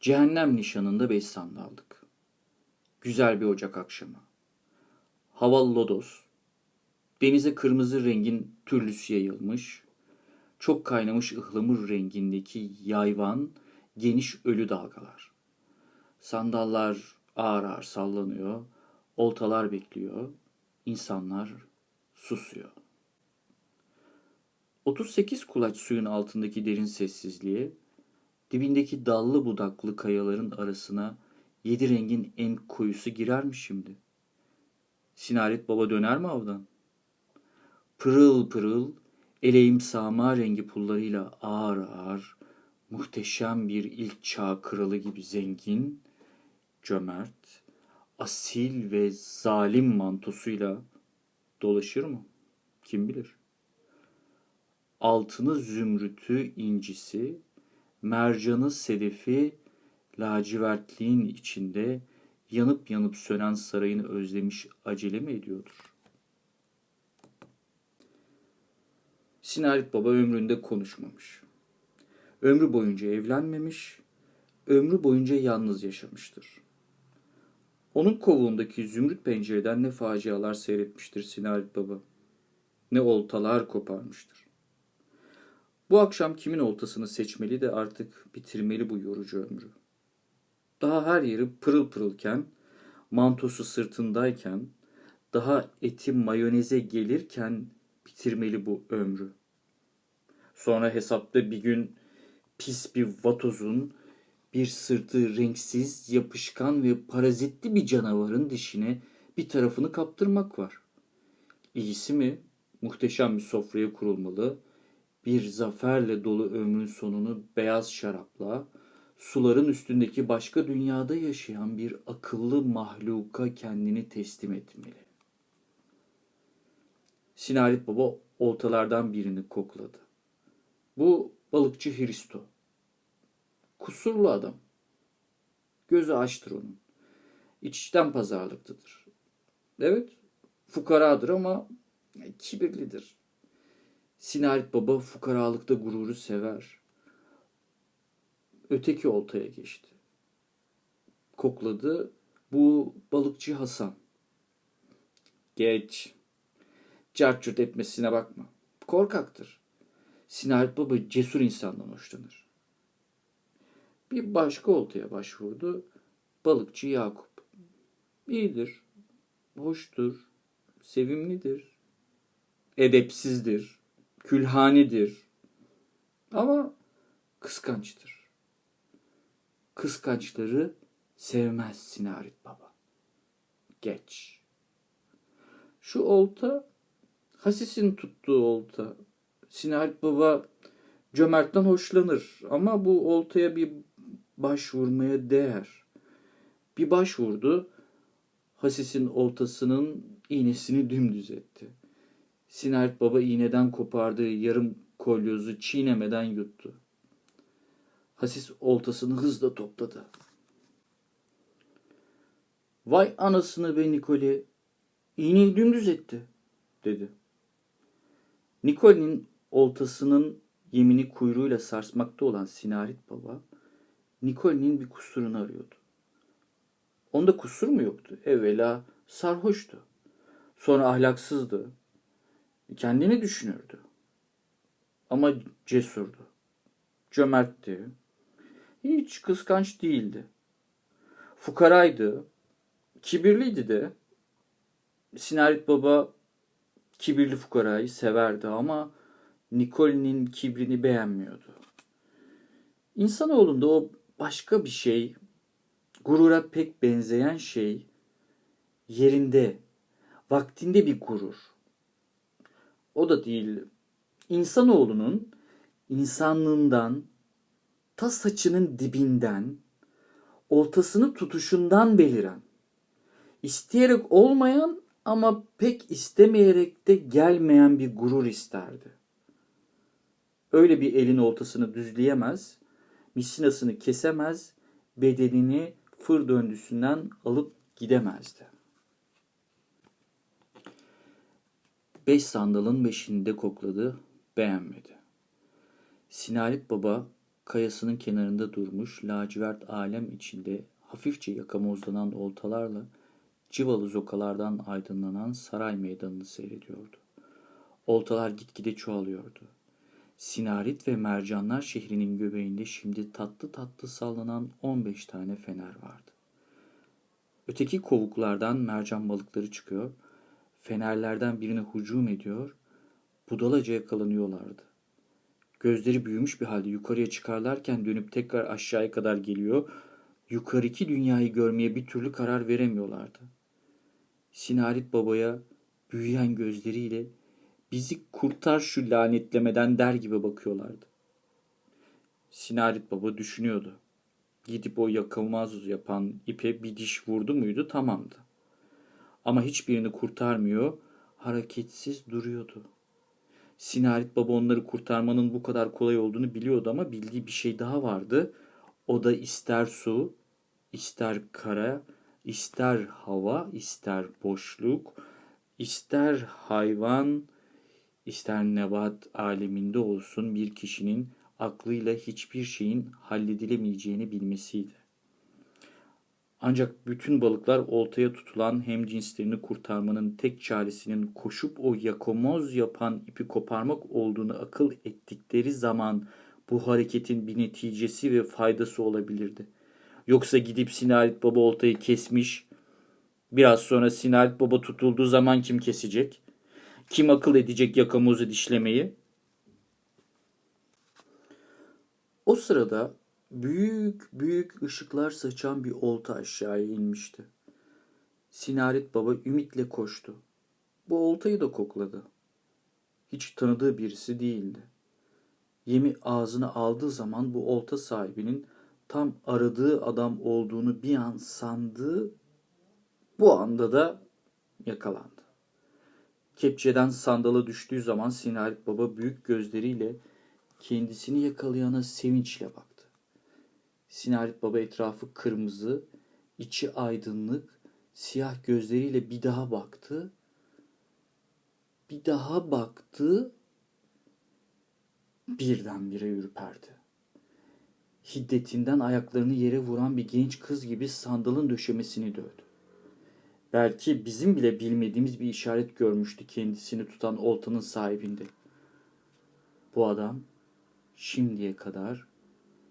Cehennem nişanında beş sandaldık. Güzel bir ocak akşamı. Hava lodos. Denize kırmızı rengin türlüsü yayılmış. Çok kaynamış ıhlamur rengindeki yayvan, geniş ölü dalgalar. Sandallar ağır ağır sallanıyor. Oltalar bekliyor. İnsanlar susuyor. 38 kulaç suyun altındaki derin sessizliğe, dibindeki dallı budaklı kayaların arasına yedi rengin en koyusu girer mi şimdi? Sinaret baba döner mi avdan? Pırıl pırıl, eleğim sağma rengi pullarıyla ağır ağır, muhteşem bir ilk çağ kralı gibi zengin, cömert, asil ve zalim mantosuyla dolaşır mı? Kim bilir? Altını zümrütü incisi, mercanı sedefi, lacivertliğin içinde yanıp yanıp sönen sarayını özlemiş acele mi ediyordur? Sinarit Baba ömründe konuşmamış. Ömrü boyunca evlenmemiş, ömrü boyunca yalnız yaşamıştır. Onun kovuğundaki zümrüt pencereden ne facialar seyretmiştir Sinarit Baba. Ne oltalar koparmıştır. Bu akşam kimin oltasını seçmeli de artık bitirmeli bu yorucu ömrü. Daha her yeri pırıl pırılken, mantosu sırtındayken, daha eti mayoneze gelirken bitirmeli bu ömrü. Sonra hesapta bir gün pis bir vatozun, bir sırtı renksiz, yapışkan ve parazitli bir canavarın dişine bir tarafını kaptırmak var. İyisi mi muhteşem bir sofraya kurulmalı, bir zaferle dolu ömrün sonunu beyaz şarapla, suların üstündeki başka dünyada yaşayan bir akıllı mahluka kendini teslim etmeli. Sinarit Baba oltalardan birini kokladı. Bu balıkçı Hristo. Kusurlu adam. Gözü açtır onun. İçten pazarlıklıdır. Evet, fukaradır ama kibirlidir. Sinarit Baba fukaralıkta gururu sever. Öteki oltaya geçti. Kokladı. Bu balıkçı Hasan. Geç. Carçurt etmesine bakma. Korkaktır. Sinarit Baba cesur insandan hoşlanır. Bir başka oltaya başvurdu. Balıkçı Yakup. İyidir. Hoştur. Sevimlidir. Edepsizdir. Külhanidir. Ama kıskançtır. Kıskançları sevmez Sinarit Baba. Geç. Şu olta Hasis'in tuttuğu olta. Sinarit Baba cömertten hoşlanır ama bu oltaya bir başvurmaya değer. Bir başvurdu. Hasis'in oltasının iğnesini dümdüz etti. Sinarit Baba iğneden kopardığı yarım kolyozu çiğnemeden yuttu. Hasis oltasını hızla topladı. Vay anasını be Nikoli, iğneyi dümdüz etti, dedi. Nikoli'nin oltasının yemini kuyruğuyla sarsmakta olan Sinarit Baba, Nikoli'nin bir kusurunu arıyordu. Onda kusur mu yoktu? Evvela sarhoştu. Sonra ahlaksızdı. Kendini düşünürdü. Ama cesurdu. Cömertti. Hiç kıskanç değildi. Fukaraydı. Kibirliydi de. Sinarit Baba kibirli fukarayı severdi ama Nikoli'nin kibrini beğenmiyordu. İnsanoğlunda o başka bir şey, gurura pek benzeyen şey, yerinde, vaktinde bir gurur. O da değil, insanoğlunun insanlığından, ta saçının dibinden, oltasını tutuşundan beliren, isteyerek olmayan ama pek istemeyerek de gelmeyen bir gurur isterdi. Öyle bir elin oltasını düzleyemez, misinasını kesemez, bedenini fır döndüsünden alıp gidemezdi. Beş sandalın beşini de kokladı, beğenmedi. Sinarit Baba kayasının kenarında durmuş lacivert alem içinde hafifçe yakamozlanan oltalarla civalı zokalardan aydınlanan saray meydanını seyrediyordu. Oltalar gitgide çoğalıyordu. Sinarit ve mercanlar şehrinin göbeğinde şimdi tatlı tatlı sallanan 15 tane fener vardı. Öteki kovuklardan mercan balıkları çıkıyor, fenerlerden birine hücum ediyor, budalaca yakalanıyorlardı. Gözleri büyümüş bir halde yukarıya çıkarlarken dönüp tekrar aşağıya kadar geliyor, yukarıki dünyayı görmeye bir türlü karar veremiyorlardı. Sinarit babaya büyüyen gözleriyle bizi kurtar şu lanetlemeden der gibi bakıyorlardı. Sinarit baba düşünüyordu. Gidip o yakılmaz yapan ipe bir diş vurdu muydu tamamdı. Ama hiçbirini kurtarmıyor, hareketsiz duruyordu. Sinarit baba onları kurtarmanın bu kadar kolay olduğunu biliyordu ama bildiği bir şey daha vardı. O da ister su, ister kara, ister hava, ister boşluk, ister hayvan, ister nebat aleminde olsun bir kişinin aklıyla hiçbir şeyin halledilemeyeceğini bilmesiydi. Ancak bütün balıklar oltaya tutulan hem cinslerini kurtarmanın tek çaresinin koşup o yakomoz yapan ipi koparmak olduğunu akıl ettikleri zaman bu hareketin bir neticesi ve faydası olabilirdi. Yoksa gidip Sinarit Baba oltayı kesmiş, biraz sonra Sinarit Baba tutulduğu zaman kim kesecek? Kim akıl edecek yakamozu dişlemeyi? O sırada büyük büyük ışıklar saçan bir olta aşağıya inmişti. Sinarit Baba ümitle koştu. Bu oltayı da kokladı. Hiç tanıdığı birisi değildi. Yemi ağzına aldığı zaman bu olta sahibinin tam aradığı adam olduğunu bir an sandı. Bu anda da yakalandı. Kepçeden sandala düştüğü zaman Sinarit Baba büyük gözleriyle kendisini yakalayana sevinçle baktı. Sinarit Baba etrafı kırmızı, içi aydınlık, siyah gözleriyle bir daha baktı. Bir daha baktı. Birdenbire ürperdi. Hiddetinden ayaklarını yere vuran bir genç kız gibi sandalın döşemesini dövdü. Belki bizim bile bilmediğimiz bir işaret görmüştü kendisini tutan oltanın sahibinde. Bu adam şimdiye kadar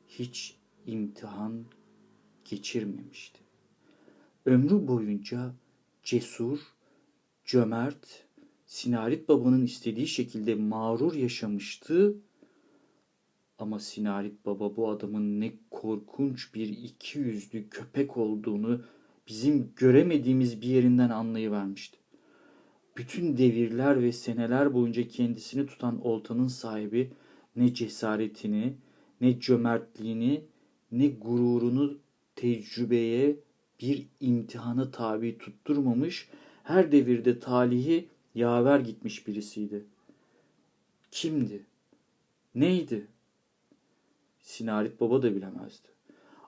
hiç imtihan geçirmemişti. Ömrü boyunca cesur, cömert, Sinarit babanın istediği şekilde mağrur yaşamıştı. Ama Sinarit baba bu adamın ne korkunç bir iki yüzlü köpek olduğunu bizim göremediğimiz bir yerinden anlayıvermişti. Bütün devirler ve seneler boyunca kendisini tutan oltanın sahibi ne cesaretini, ne cömertliğini, ne gururunu tecrübeye bir imtihana tabi tutturmamış, her devirde talihi yaver gitmiş birisiydi. Kimdi? Neydi? Sinarit Baba da bilemezdi.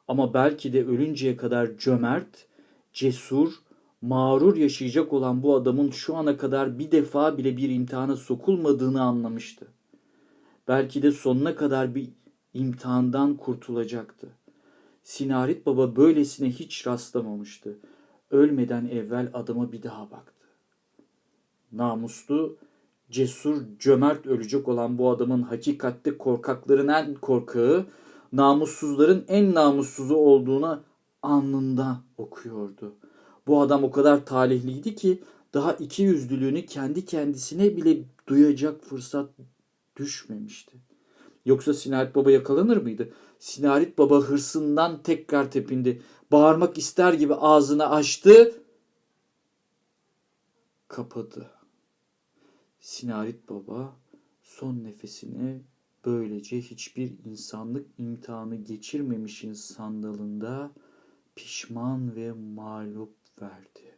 Ama belki de ölünceye kadar cömert, cesur, mağrur yaşayacak olan bu adamın şu ana kadar bir defa bile bir imtihana sokulmadığını anlamıştı. Belki de sonuna kadar bir imtihandan kurtulacaktı. Sinarit Baba böylesine hiç rastlamamıştı. Ölmeden evvel adama bir daha baktı. Namuslu, cesur, cömert ölecek olan bu adamın hakikatte korkakların en korkağı, namussuzların en namussuzu olduğuna alnında okuyordu. Bu adam o kadar talihliydi ki daha iki yüzlülüğünü kendi kendisine bile duyacak fırsat düşmemişti. Yoksa Sinarit Baba yakalanır mıydı? Sinarit Baba hırsından tekrar tepindi. Bağırmak ister gibi ağzını açtı. Kapadı. Sinarit Baba son nefesini böylece hiçbir insanlık imtihanı geçirmemişin sandalında pişman ve mağlup verdi.